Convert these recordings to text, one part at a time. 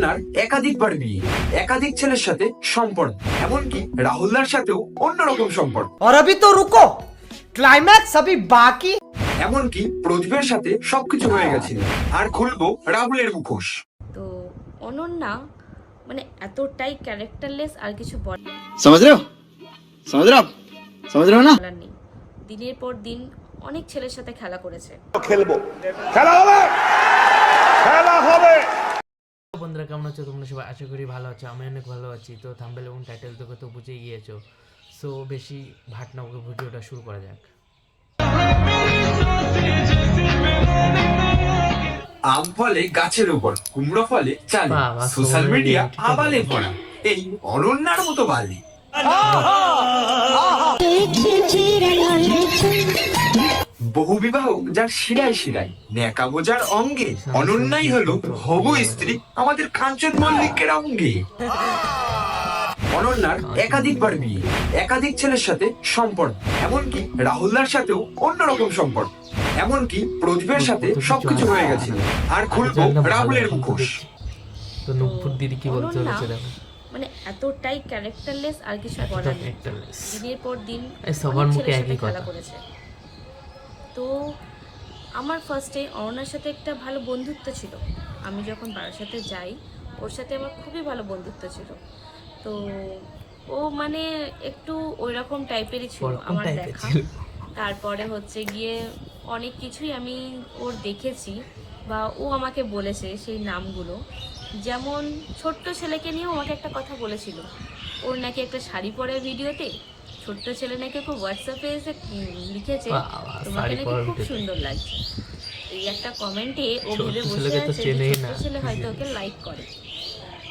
অনন্যার একাধিকবার বিয়ে একাধিক ছেলের সাথে সম্পর্ক এমনকি রাহুলদার সাথেও অন্যরকম সম্পর্ক और अभी तो रुको क्लाइमैक्स अभी बाकी এমনকি প্রদীপের সাথে সবকিছু হয়ে গেছিল আর খুলবো রাহুলের মুখোশ তো অনন্যা মানে এতটাই ক্যারেক্টারলেস আর কিছু समझ रहे हो समझ रहे हो आप समझ रहे हो ना বলার নেই দিনের পর দিন অনেক ছেলের সাথে খেলা করেছে খেলবো খেলা হবে খেলা হবে বন্ধুরা কেমন আছো? তোমরা সবাই আশা করি ভালো আছো আমি অনেক ভালো আছি। তো থাম্বেল এবং টাইটেল থেকে তো বুঝেই গিয়েছো। সো বেশি ভাট না বকে ভিডিওটা শুরু করা যাক। আম ফলে গাছের উপর কুমড়ো ফলে চালে সোশ্যাল মিডিয়া আবালে। ভরা। এই অনন্যার মতো বালি। বহু বিবাহ যার শিরায় শিরায় ন্যাকামো যার অঙ্গে অনন্যাই হলো হবু স্ত্রী আমাদের কাঞ্চন মল্লিকের অঙ্গে। অনন্যার একাধিকবার বিয়ে একাধিক ছেলের সাথে সম্পর্ক এমনকি রাহুলদার সাথেও অন্যরকম সম্পর্ক এমনকি প্রদীপের সাথে সবকিছু হয়ে গেছিল আর খুলবো রাহুলের মুখোশ। তো নুপুর দিদি কি বলতে অনন্যা চলেছে দেখো মানে এতটাই ক্যারেক্টারলেস আর কিছু বলার নেই। দিনের পর দিন সবার মুখে একই কথা। করেছে। তো আমার ফার্স্টে অরুণার সাথে একটা ভালো বন্ধুত্ব ছিল। আমি যখন বাবার সাথে যাই ওর সাথে আমার খুবই ভালো বন্ধুত্ব ছিল। তো ও মানে একটু ওই রকম টাইপেরই ছিল আমার দেখা। তারপরে হচ্ছে গিয়ে অনেক কিছুই আমি ওর দেখেছি বা ও আমাকে বলেছে সেই নামগুলো। যেমন ছোট্ট ছেলেকে নিয়েও আমাকে একটা কথা বলেছিল। ওর নাকি একটা শাড়ি পরে ভিডিওতে ছোট্ট ছেলে নাকি খুব হোয়াটসঅ্যাপে এসে লিখেছে। তোমাকে নাকি খুব সুন্দর লাগছে। এই একটা কমেন্টে ও ভেবে বসে আছে ছোট্ট ছেলে হয়তো ওকে লাইক করে।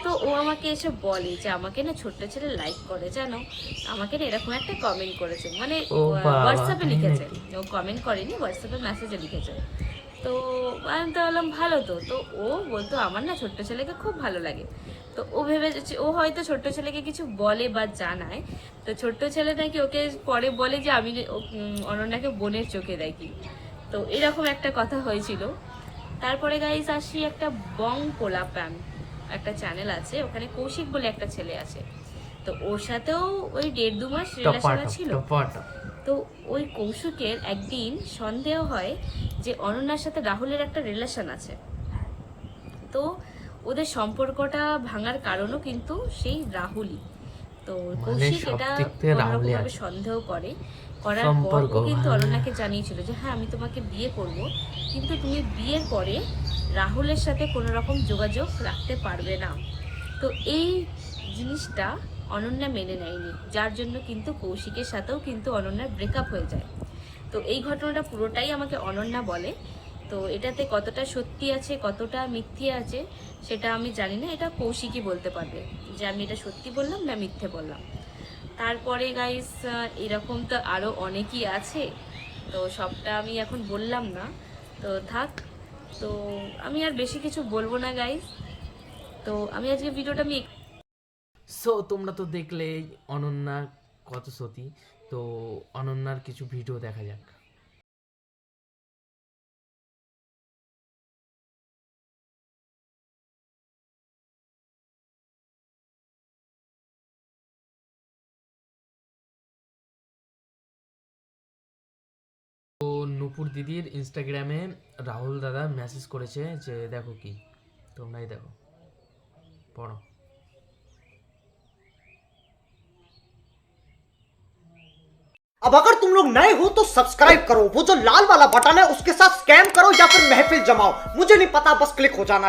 তো ও আমাকে এসে বলে যে আমাকে না ছোট্ট ছেলে লাইক করে জানো? আমাকে না এরকম একটা কমেন্ট করেছে। মানে হোয়াটসঅ্যাপে লিখেছে। ও কমেন্ট করেনি হোয়াটসঅ্যাপে মেসেজে লিখেছে। তো আমি তো বললাম ভালো তো। তো ও বলতো আমার না ছোট্ট ছেলেকে খুব ভালো লাগে। তো ও ভেবেছে ও হয়তো ছোট্ট ছেলেকে কিছু বলে বা জানায়। তো ছোট্ট ছেলে নাকি ওকে পরে বলে যে আমি অনন্যাকে বোনের চোখে দেখি। তো এরকম একটা কথা হয়েছিল। তারপরে গাইস আসি একটা বং পোলা প্যান একটা চ্যানেল আছে ওখানে কৌশিক বলে একটা ছেলে আছে। তো ওর সাথেও ওই দেড় দু মাস রিলেশন ছিল। তো ওই কৌশিকের একদিন সন্দেহ হয় যে অনন্যার সাথে রাহুলের একটা রিলেশন আছে। তো ওদের সম্পর্কটা ভাঙার কারণও কিন্তু সেই রাহুলই। তো কৌশিক এটা কোনোরকমভাবে সন্দেহ করে। করার পর ও কিন্তু। অনন্যাকে জানিয়েছিল যে হ্যাঁ আমি তোমাকে বিয়ে করব কিন্তু তুমি বিয়ের পরে রাহুলের সাথে কোনো রকম যোগাযোগ রাখতে পারবে না। তো এই জিনিসটা অনন্যা মেনে নেয়নি, যার জন্য কিন্তু কৌশিকের সাথেও কিন্তু অনন্যার ব্রেকআপ হয়ে যায়। তো এই ঘটনাটা পুরোটাই আমাকে অনন্যা বলে। তো এটাতে কতটা সত্যি আছে, কতটা মিথ্যে আছে, সেটা আমি জানি না। এটা কৌশিকই বলতে পারবে যে আমি এটা সত্যি বললাম না মিথ্যে বললাম। তারপরে গাইস এরকম তো আরও অনেকই আছে। তো সবটা আমি এখন বললাম না। তো থাক, তো আমি আর বেশি কিছু বলব না গাইস তো আমি আজকে ভিডিওটা আমি সো তোমরা তো দেখলে অনন্যা কত সতী। তো অনন্যার কিছু ভিডিও দেখা যাক। তো নুপুর দিদির ইনস্টাগ্রামে রাহুল দাদা মেসেজ করেছে যে, দেখো কি, তোমরাই দেখো, পড়ো। अब अगर तुम लोग नए हो तो सब्सक्राइब करो। वो जो लाल वाला बटन है, उसके साथ स्कैम करो या फिर महफिल जमाओ। मुझे नहीं पता, बस क्लिक हो जाना।